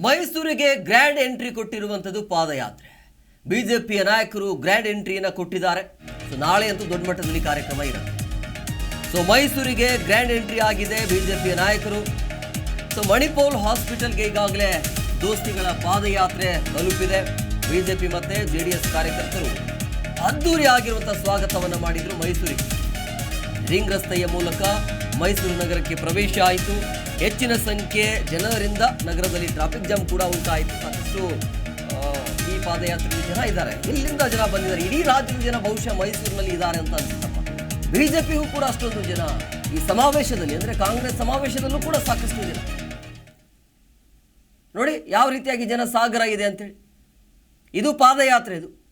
ಮೈಸೂರಿಗೆ grand entry ಕೊಟ್ಟಿರುವಂಥದ್ದು ಪಾದಯಾತ್ರೆ. ಬಿಜೆಪಿಯ ನಾಯಕರು ಗ್ರ್ಯಾಂಡ್ ಎಂಟ್ರಿಯನ್ನು ಕೊಟ್ಟಿದ್ದಾರೆ. ಸೊ ನಾಳೆ ಅಂತೂ ದೊಡ್ಡ ಮಟ್ಟದಲ್ಲಿ ಕಾರ್ಯಕ್ರಮ ಇರುತ್ತೆ. ಸೊ ಮೈಸೂರಿಗೆ ಗ್ರ್ಯಾಂಡ್ ಎಂಟ್ರಿ ಆಗಿದೆ ಬಿಜೆಪಿಯ ನಾಯಕರು. ಸೊ ಮಣಿಪಾಲ್ ಹಾಸ್ಪಿಟಲ್ಗೆ ಈಗಾಗಲೇ ದೋಸ್ತಿಗಳ ಪಾದಯಾತ್ರೆ ತಲುಪಿದೆ. ಬಿಜೆಪಿ ಮತ್ತೆ ಜೆ ಡಿ ಎಸ್ ಕಾರ್ಯಕರ್ತರು ಅದ್ದೂರಿಯಾಗಿರುವಂಥ ಸ್ವಾಗತವನ್ನು ಮಾಡಿದರು ಮೈಸೂರಿಗೆ. ರಿಂಗ್ ರಸ್ತೆಯ ಮೂಲಕ ಮೈಸೂರು ನಗರಕ್ಕೆ ಪ್ರವೇಶ ಆಯಿತು. ಹೆಚ್ಚಿನ ಸಂಖ್ಯೆ ಜನರಿಂದ ನಗರದಲ್ಲಿ ಟ್ರಾಫಿಕ್ ಜಾಮ್ ಕೂಡ ಉಂಟಾಯಿತು. ಆ, ಈ ಪಾದಯಾತ್ರೆಯಲ್ಲಿ ಜನ ಇದ್ದಾರೆ. ಇಲ್ಲಿಂದ ಜನ ಬಂದಿದ್ದಾರೆ. ಇಡೀ ರಾಜ್ಯದ ಜನ ಬಹುಶಃ ಮೈಸೂರಿನಲ್ಲಿ ಇದ್ದಾರೆ ಅಂತ ಅನ್ಸುತ್ತಪ್ಪ. ಬಿಜೆಪಿಗೂ ಕೂಡ ಅಷ್ಟೊಂದು ಜನ ಈ ಸಮಾವೇಶದಲ್ಲಿ ಅಂದ್ರೆ ಕಾಂಗ್ರೆಸ್ ಸಮಾವೇಶದಲ್ಲೂ ಕೂಡ ಸಾಕಷ್ಟು ಜನ. ನೋಡಿ ಯಾವ ರೀತಿಯಾಗಿ ಜನ ಸಾಗರ ಇದೆ ಅಂತೇಳಿ. ಇದು ಪಾದಯಾತ್ರೆ ಇದು.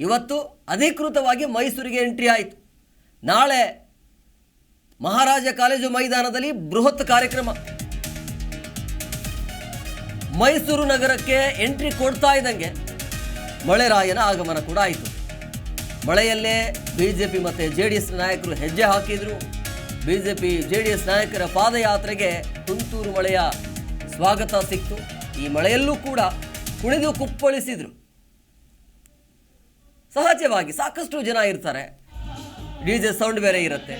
ಇವತ್ತು ಅಧಿಕೃತವಾಗಿ ಮೈಸೂರಿಗೆ ಎಂಟ್ರಿ ಆಯಿತು. ನಾಳೆ ಮಹಾರಾಜ ಕಾಲೇಜು ಮೈದಾನದಲ್ಲಿ ಬೃಹತ್ ಕಾರ್ಯಕ್ರಮ. ಮೈಸೂರು ನಗರಕ್ಕೆ ಎಂಟ್ರಿ ಕೊಡ್ತಾ ಇದ್ದಂಗೆ ಮಳೆರಾಯನ ಆಗಮನ ಕೂಡ ಆಯಿತು. ಮಳೆಯಲ್ಲೇ ಬಿ ಜೆ ಪಿ ಮತ್ತು ಜೆ ಡಿ ಎಸ್ ನಾಯಕರು ಹೆಜ್ಜೆ ಹಾಕಿದ್ರು. B J P J D S ನಾಯಕರ ಪಾದಯಾತ್ರೆಗೆ ತುಂತುರು ಮಳೆಯ ಸ್ವಾಗತ ಸಿಕ್ತು. ಈ ಮಳೆಯಲ್ಲೂ ಕೂಡ ಕುಣಿದು ಕುಪ್ಪಳಿಸಿದರು. ಸಹಜವಾಗಿ ಸಾಕಷ್ಟು ಜನ ಇರ್ತಾರೆ. ಡಿ ಜೆ ಸೌಂಡ್ ಬೇರೆ ಇರುತ್ತೆ.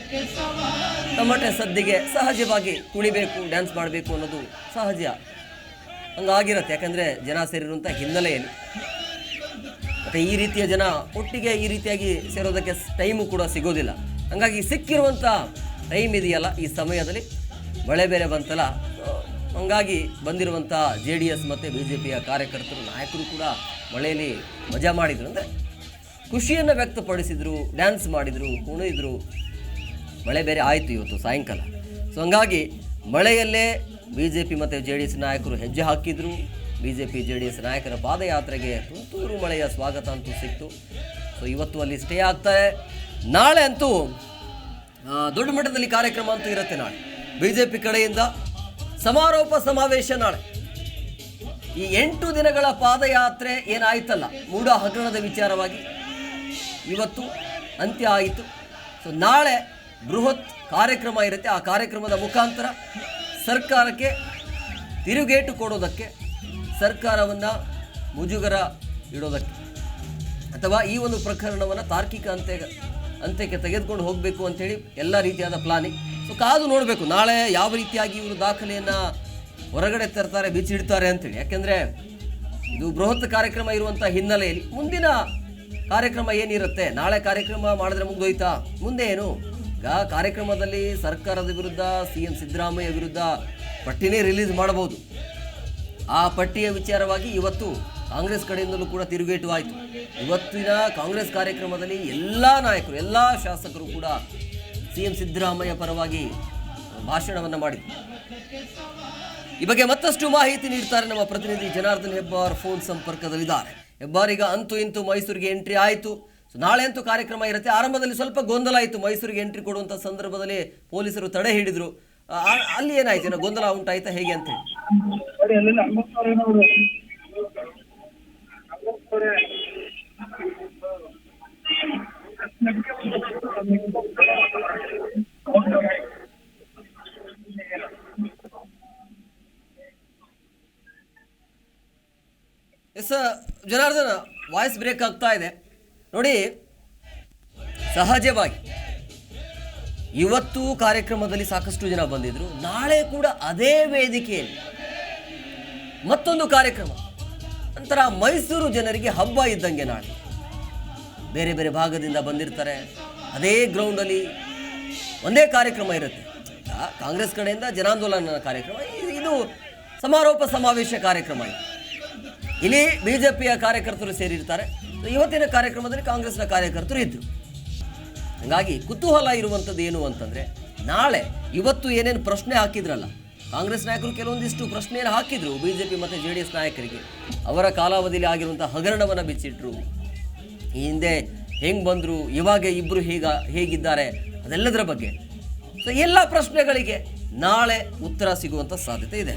ತಮಟೆ ಸದ್ದಿಗೆ ಸಹಜವಾಗಿ ಕುಣಿಬೇಕು ಡ್ಯಾನ್ಸ್ ಮಾಡಬೇಕು ಅನ್ನೋದು ಸಹಜ. ಹಂಗಾಗಿರುತ್ತೆ, ಯಾಕಂದರೆ ಜನ ಸೇರಿರುವಂಥ ಹಿನ್ನೆಲೆಯಲ್ಲಿ. ಮತ್ತು ಈ ರೀತಿಯ ಜನ ಒಟ್ಟಿಗೆ ಈ ರೀತಿಯಾಗಿ ಸೇರೋದಕ್ಕೆ ಟೈಮು ಕೂಡ ಸಿಗೋದಿಲ್ಲ. ಹಂಗಾಗಿ ಸಿಕ್ಕಿರುವಂಥ ಟೈಮ್ ಇದೆಯಲ್ಲ, ಈ ಸಮಯದಲ್ಲಿ ಮಳೆ ಬೇರೆ ಬಂತಲ್ಲ ಹಂಗಾಗಿ ಬಂದಿರುವಂಥ ಜೆ ಡಿ ಎಸ್ ಮತ್ತು ಬಿ ಜೆ ಪಿಯ ಕಾರ್ಯಕರ್ತರು, ನಾಯಕರು ಕೂಡ ಮಳೆಯಲ್ಲಿ ಮಜಾ ಮಾಡಿದರು. ಅಂದರೆ ಖುಷಿಯನ್ನು ವ್ಯಕ್ತಪಡಿಸಿದರು ಡ್ಯಾನ್ಸ್ ಮಾಡಿದರು, ಕುಣಿದ್ರು. ಮಳೆ ಬೇರೆ ಆಯಿತು ಇವತ್ತು, ಸಾಯಂಕಾಲ. ಸೊ ಹಂಗಾಗಿ ಮಳೆಯಲ್ಲೇ ಬಿ ಜೆ ಪಿ ಮತ್ತು ಜೆ ಡಿ ಎಸ್ ನಾಯಕರು ಹೆಜ್ಜೆ ಹಾಕಿದರು. B J P J D S ನಾಯಕರ ಪಾದಯಾತ್ರೆಗೆ ತುಂತುರು ಮಳೆಯ ಸ್ವಾಗತ ಅಂತೂ ಸಿಕ್ತು. ಸೊ ಇವತ್ತು ಅಲ್ಲಿ ಸ್ಟೇ ಆಗ್ತಾರೆ ನಾಳೆ ಅಂತೂ ದೊಡ್ಡ ಮಟ್ಟದಲ್ಲಿ ಕಾರ್ಯಕ್ರಮ ಅಂತೂ ಇರುತ್ತೆ ನಾಳೆ. ಬಿ ಜೆ ಪಿ ಕಡೆಯಿಂದ ಸಮಾರೋಪ ಸಮಾವೇಶ ನಾಳೆ. ಈ ಎಂಟು ದಿನಗಳ ಪಾದಯಾತ್ರೆ ಏನಾಯ್ತಲ್ಲ ಮೂಡ ಹಗರಣದ ವಿಚಾರವಾಗಿ. ಇವತ್ತು ಅಂತ್ಯ ಆಯಿತು. ಸೊ ನಾಳೆ ಬೃಹತ್ ಕಾರ್ಯಕ್ರಮ ಇರುತ್ತೆ. ಆ ಕಾರ್ಯಕ್ರಮದ ಮುಖಾಂತರ ಸರ್ಕಾರಕ್ಕೆ ತಿರುಗೇಟು ಕೊಡೋದಕ್ಕೆ, ಸರ್ಕಾರವನ್ನು ಮುಜುಗರ ಇಡೋದಕ್ಕೆ ಅಥವಾ ಈ ಒಂದು ಪ್ರಕರಣವನ್ನು ತಾರ್ಕಿಕ ಅಂತ್ಯ, ಅಂತ್ಯಕ್ಕೆ ತೆಗೆದುಕೊಂಡು ಹೋಗಬೇಕು ಅಂಥೇಳಿ ಎಲ್ಲ ರೀತಿಯಾದ ಪ್ಲಾನಿಂಗ್ ಸೊ ಕಾದು ನೋಡಬೇಕು. ನಾಳೆ ಯಾವ ರೀತಿಯಾಗಿ ಇವರು ದಾಖಲೆಯನ್ನು ಹೊರಗಡೆ ತರ್ತಾರೆ, ಬಿಚ್ಚಿಡ್ತಾರೆ ಅಂತೇಳಿ. ಯಾಕೆಂದರೆ ಇದು ಬೃಹತ್ ಕಾರ್ಯಕ್ರಮ ಇರುವಂಥ ಹಿನ್ನೆಲೆಯಲ್ಲಿ ಮುಂದಿನ ಕಾರ್ಯಕ್ರಮ ಏನಿರುತ್ತೆ? ನಾಳೆ ಕಾರ್ಯಕ್ರಮ ಮಾಡಿದ್ರೆ ಮುಗ್ದೋಯ್ತಾ? ಮುಂದೆ ಏನು? ಈಗ ಕಾರ್ಯಕ್ರಮದಲ್ಲಿ ಸರ್ಕಾರದ ವಿರುದ್ಧ ಸಿ ಎಂ ಸಿದ್ದರಾಮಯ್ಯ ವಿರುದ್ಧ ಪಟ್ಟಿನೇ ರಿಲೀಸ್ ಮಾಡಬಹುದು. ಆ ಪಟ್ಟಿಯ ವಿಚಾರವಾಗಿ ಇವತ್ತು ಕಾಂಗ್ರೆಸ್ ಕಡೆಯಿಂದಲೂ ಕೂಡ ತಿರುಗೇಟು ಆಯಿತು. ಇವತ್ತಿನ ಕಾಂಗ್ರೆಸ್ ಕಾರ್ಯಕ್ರಮದಲ್ಲಿ ಎಲ್ಲ ನಾಯಕರು, ಎಲ್ಲ ಶಾಸಕರು ಕೂಡ ಸಿ ಎಂ ಸಿದ್ದರಾಮಯ್ಯ ಪರವಾಗಿ ಭಾಷಣವನ್ನು ಮಾಡಿದರು. ಈ ಬಗ್ಗೆ ಮತ್ತಷ್ಟು ಮಾಹಿತಿ ನೀಡ್ತಾರೆ ನಮ್ಮ ಪ್ರತಿನಿಧಿ ಜನಾರ್ದನ್ ಹೆಬ್ಬಾರ್, ಫೋನ್ ಸಂಪರ್ಕದಲ್ಲಿದ್ದಾರೆ. ಹೆಬ್ಬಾರ್ ಈಗ ಅಂತೂ ಇಂತೂ ಮೈಸೂರಿಗೆ ಎಂಟ್ರಿ ಆಯಿತು. ಸೊ ನಾಳೆ ಅಂತೂ ಕಾರ್ಯಕ್ರಮ ಇರುತ್ತೆ. ಆರಂಭದಲ್ಲಿ ಸ್ವಲ್ಪ ಗೊಂದಲ ಆಯಿತು. ಮೈಸೂರಿಗೆ ಎಂಟ್ರಿ ಕೊಡುವಂಥ ಸಂದರ್ಭದಲ್ಲಿ ಪೊಲೀಸರು ತಡೆ ಹಿಡಿದ್ರು. ಅಲ್ಲಿ ಏನಾಯ್ತು? ಏನೋ ಗೊಂದಲ ಉಂಟಾಯ್ತಾ ಹೇಗೆ ಅಂತೇಳಿ ನೋಡಿ ಅಲ್ಲೆಲ್ಲ ಅಂಬೇಡ್ಕರ್ ಅವರು Ambedkar S Janardhana voice break ಆಗ್ತಾ ಇದೆ. ನೋಡಿ, ಸಹಜವಾಗಿ ಇವತ್ತು ಕಾರ್ಯಕ್ರಮದಲ್ಲಿ ಸಾಕಷ್ಟು ಜನ ಬಂದಿದ್ರು. ನಾಳೆ ಕೂಡ ಅದೇ ವೇದಿಕೆಯಲ್ಲಿ ಮತ್ತೊಂದು ಕಾರ್ಯಕ್ರಮ. ನಂತರ ಮೈಸೂರು ಜನರಿಗೆ ಹಬ್ಬ ಇದ್ದಂಗೆ ನಾಳೆ. ಬೇರೆ ಬೇರೆ ಭಾಗದಿಂದ ಬಂದಿರ್ತಾರೆ. ಅದೇ ಗ್ರೌಂಡಲ್ಲಿ ಒಂದೇ ಕಾರ್ಯಕ್ರಮ ಇರುತ್ತೆ. ಕಾಂಗ್ರೆಸ್ ಕಡೆಯಿಂದ ಜನಾಂದೋಲನ ಕಾರ್ಯಕ್ರಮ. ಇದು ಸಮಾರೋಪ ಸಮಾವೇಶ ಕಾರ್ಯಕ್ರಮ ಇದು. ಇಲ್ಲಿ ಬಿ ಜೆ ಪಿಯ ಕಾರ್ಯಕರ್ತರು ಸೇರಿರ್ತಾರೆ. ಇವತ್ತಿನ ಕಾರ್ಯಕ್ರಮದಲ್ಲಿ ಕಾಂಗ್ರೆಸ್ನ ಕಾರ್ಯಕರ್ತರು ಇದ್ದರು ಹಾಗಾಗಿ ಕುತೂಹಲ ಇರುವಂಥದ್ದು ಏನು ಅಂತಂದರೆ, ನಾಳೆ ಇವತ್ತು ಏನೇನು ಪ್ರಶ್ನೆ ಹಾಕಿದ್ರಲ್ಲ, ಕಾಂಗ್ರೆಸ್ ನಾಯಕರು ಕೆಲವೊಂದಿಷ್ಟು ಪ್ರಶ್ನೆಯನ್ನು ಹಾಕಿದ್ರು ಬಿ ಜೆ ಪಿ ಮತ್ತು ಜೆ ಡಿ ಎಸ್ ನಾಯಕರಿಗೆ. ಅವರ ಕಾಲಾವಧಿಯಲ್ಲಿ ಆಗಿರುವಂಥ ಹಗರಣವನ್ನು ಬಿಚ್ಚಿಟ್ರು. ಈ ಹಿಂದೆ ಹೆಂಗೆ ಬಂದರು, ಇವಾಗ ಇಬ್ಬರು ಹೀಗ, ಹೇಗಿದ್ದಾರೆ, ಅದೆಲ್ಲದರ ಬಗ್ಗೆ. ಸೊ ಎಲ್ಲ ಪ್ರಶ್ನೆಗಳಿಗೆ ನಾಳೆ ಉತ್ತರ ಸಿಗುವಂಥ ಸಾಧ್ಯತೆ ಇದೆ.